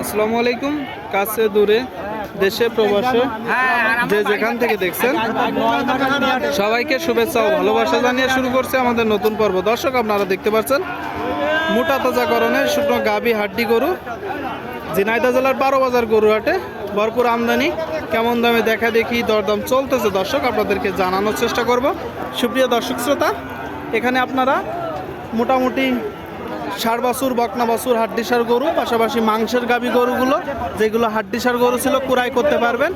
আসসালামু আলাইকুম, কাছে দূরে, দেশে, প্রবাসে, যে যেখান থেকে দেখছেন। সবাইকে শুভেচ্ছা ও ভালোবাসা জানিয়ে শুরু করছে আমাদের নতুন পর্ব। দর্শক, আপনারা দেখতে পাচ্ছেন, মোটা তাজাকরণের শুকনো গাবি হাড্ডি গরু, ঝিনাইদহ জেলার বারো বাজার গরু হাটে ভরপুর আমদানি, কেমন দামে দেখা দেখি, দরদাম চলতেছে। দর্শক, আপনাদেরকে জানানোর চেষ্টা করব। সুপ্রিয় দর্শক শ্রোতা, এখানে আপনারা মোটামুটি ষাড় বাছুর বকনা হাড্ডিসার গরু, পাশাপাশি মাংসের গাবি গরুগুলো, যেগুলো হাড্ডিসার গরু ছিল কুরাই করতে পারবেন,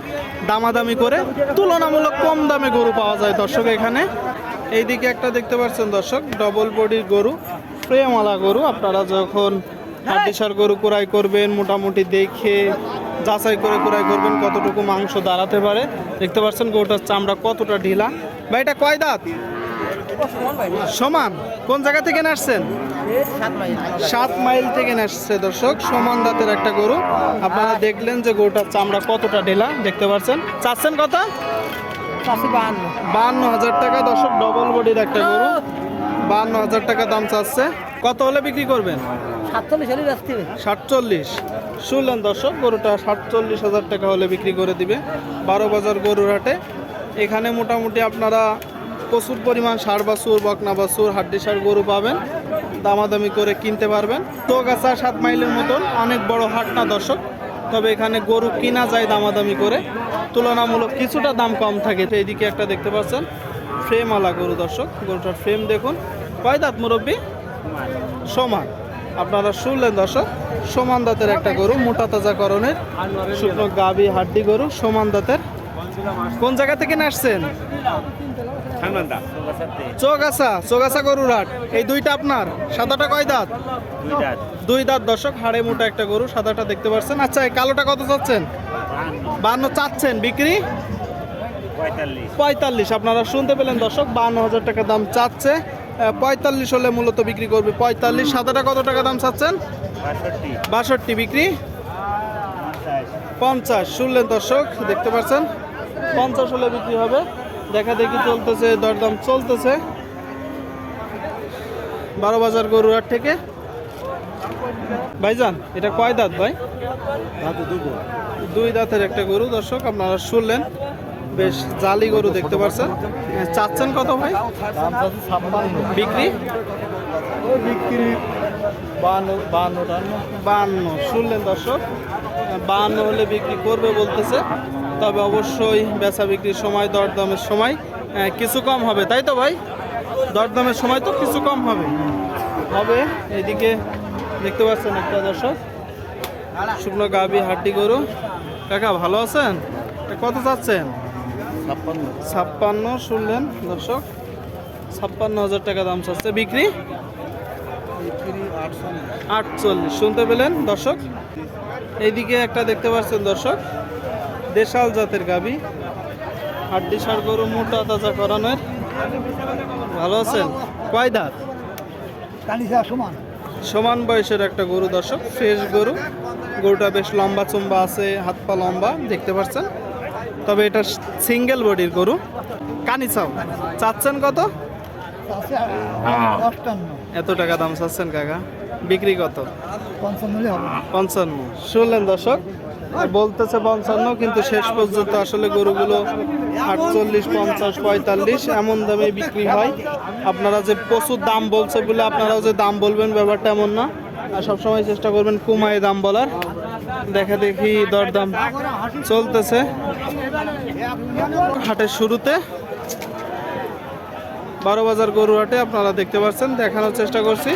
দামাদামি করে তুলনামূলক কম দামে গরু পাওয়া যায় দর্শক এখানে। এইদিকে একটা দেখতে পাচ্ছেন দর্শক ডবল বডির গরু প্রেমওয়ালা গরু। আপনারা যখন হাড্ডিসার গরু কুড়াই করবেন, মোটামুটি দেখে যাচাই করে কুড়াই করবেন কতটুকু মাংস দাঁড়াতে পারে। দেখতে পাচ্ছেন গরুটার চামড়া কতটা ঢিলা। ভাই, এটা কয় দাঁত? সমান কোন জায়গা থেকে আসছেন সাত মাইল থেকে আসছে দর্শক সমান দাঁতের একটা গরু। আপনারা দেখলেন যে গরুটার চামড়া কতটা ঢেলা দেখতে পাচ্ছেন। চাচ্ছেন কথা বাহান্ন। হাজার টাকা দর্শক ডবল বডির একটা গরু। বাহান্ন হাজার টাকা দাম চাচ্ছে। কত হলে বিক্রি করবেন? সাতচল্লিশ। শুনলেন দর্শক গরুটা সাতচল্লিশ হাজার টাকা হলে বিক্রি করে দিবে। বারো বাজার গরুর হাটে। এখানে মোটামুটি আপনারা প্রচুর পরিমাণ সার বাছুর, বকনা বাছুর, হাড্ডি সার গরু পাবেন, দামাদামি করে কিনতে পারবেন। তোগাছা সাত মাইলের মতন অনেক বড় হাট না দর্শক, তবে এখানে গরু কিনা যায় দামাদামি করে, তুলনামূলক কিছুটা দাম কম থাকে। তো এইদিকে একটা দেখতে পাচ্ছেন, ফ্রেমওয়ালা গরু দর্শক, গরুটার ফ্রেম দেখুন। কয় দাঁত মুরব্বী? সমান। আপনারা শুনলেন দর্শক, সমান দাঁতের একটা গরু, মোটা তাজাকরণের শুকনো গাবি হাড্ডি গরু, সমান দাঁতের। কোন জায়গা থেকে আসছেন? চৌগাছা চৌগাছা গরুর হাট এই দুইটা আপনার সাদাটা কয় দাঁত? দুই দাঁত। দর্শক হাড়ে মোটা একটা গরু সাদাটা দেখতে পাচ্ছেন। আচ্ছা এই কালোটা কত চাচ্ছেন? বান্ন। চাচ্ছেন বিক্রি? পঁয়তাল্লিশ। আপনারা শুনতে পেলেন দর্শক বান্ন হাজার টাকা দাম চাচ্ছে। পঁয়তাল্লিশ হলে মূলত বিক্রি করবে পঁয়তাল্লিশ সাদাটা কত টাকা দাম চাচ্ছেন? বাষট্টি। বিক্রি? পঞ্চাশ শুনলেন দর্শক দেখতে পাচ্ছেন। পঞ্চাশ হলে বিক্রি হবে। দেখা দেখি চলতেছে দরদাম চলতেছে। বারো বাজার গরুয়ার থেকে। ভাইজান এটা কয় দাঁত ভাই? দুই দাঁতের একটা গরু দর্শক আপনারা শুনলেন। বেশ জালি গরু দেখতে পাচ্ছেন চাচ্ছেন কত ভাই? বিক্রি? বিক্রি বান্ন শুনলেন দর্শক? বান্ন হলে বিক্রি করবে বলতেছে। তবে অবশ্যই বেচা বিক্রির সময় দরদামের সময় কিছু কম হবে তাই তো ভাই? দরদামের সময় তো কিছু কম হবে। হবে এইদিকে দেখতে পাচ্ছেন একটা দর্শক। শুকনো গাবি হাড্ডি গরু। কাকা ভালো আছেন? কত চাচ্ছেন? ছাপ্পান্ন। ছাপ্পান্ন শুনলেন দর্শক। ছাপ্পান্ন হাজার টাকা দাম চাচ্ছে। বিক্রি? আটচল্লিশ। শুনতে পেলেন দর্শক? এইদিকে একটা দেখতে পাচ্ছেন দর্শক। দেশাল জাতের গাবি। হাড্ডি সার গরু মোটা তাজা করানোর। ভালো আছেন? কয় দাঁত? সমান। সমান বয়সের একটা গরু দর্শক ফ্রেশ গরু। গরুটা বেশ লম্বা চম্বা আছে হাত পা লম্বা দেখতে পাচ্ছেন? তবে এটা সিঙ্গেল বডির গরু। কানিচাও চাচ্ছেন কত? এত টাকা দাম চাচ্ছেন কাকা? বিক্রি কত? পঞ্চান্ন পঞ্চান্ন। শুনলেন দর্শক বলতেছে পঞ্চান্ন, কিন্তু শেষ পর্যন্ত আসলে গরুগুলো আটচল্লিশ, পঞ্চাশ, পঁয়তাল্লিশ এমন দামে বিক্রি হয়। আপনারা যে প্রচুর দাম বলছে বলে আপনারাও যে দাম বলবেন, ব্যাপারটা এমন না। আর সবসময় চেষ্টা করবেন কুমায় দাম বলার। দেখা দেখি দরদাম চলতেছে। হাটের শুরুতে বারো বাজার গরু হাটে আপনারা দেখতে পাচ্ছেন, দেখানোর চেষ্টা করছি।